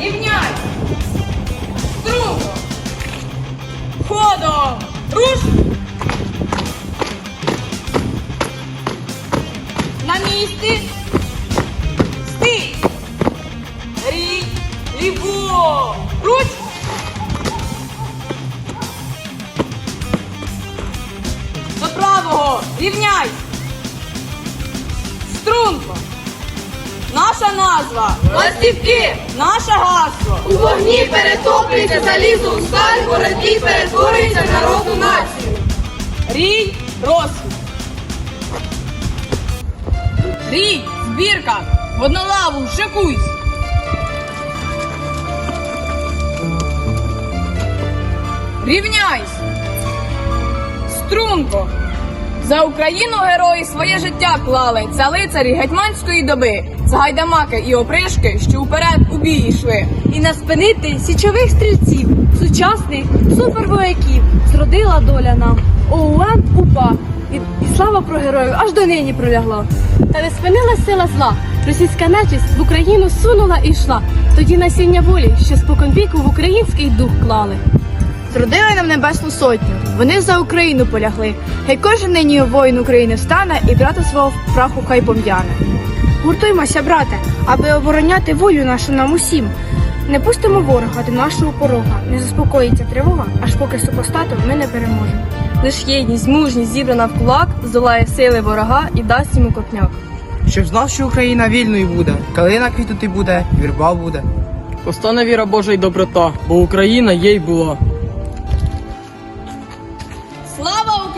Рівняй! Струнко! Ходом! Руш! На місці! Стій! Рій! Ліво! Руч! До правого! Рівняй! Струнко! Наша назва! Ластівки! Наше гасло! У вогні перетоплюється залізо у сталь, боротьбі перетворюється в народну націю. Рій розквіт. Рій, збірка, в однолаву, шикуйсь. Рівняйсь. Струнко. За Україну герої своє життя клали. Це лицарі гетьманської доби. Це гайдамаки і опришки, що вперед у бій йшли. і не спинити січових стрільців, сучасних супервояків, зродила доля нам. ОУН УПА. І, і слава про героїв аж до нині пролягла. Та не спинила сила зла. Російська нечисть в Україну сунула і йшла. Тоді насіння волі, що споконвіку в український дух клали. Зродили нам небесну сотню. Вони за Україну полягли. Хай кожен нині воїн України встане і брата свого праху хай пом'яне. Гуртуймося, брате, аби обороняти волю нашу нам усім. Не пустимо ворога до нашого порога, не заспокоїться тривога, аж поки супостатом ми не переможемо. Лиш єдність, мужність зібрана в кулак, здолає сили ворога і дасть йому копняк. Щоб знав, що Україна вільною буде, калина квітути буде, вірба буде. Постане віра Божа й доброта, бо Україна є й була.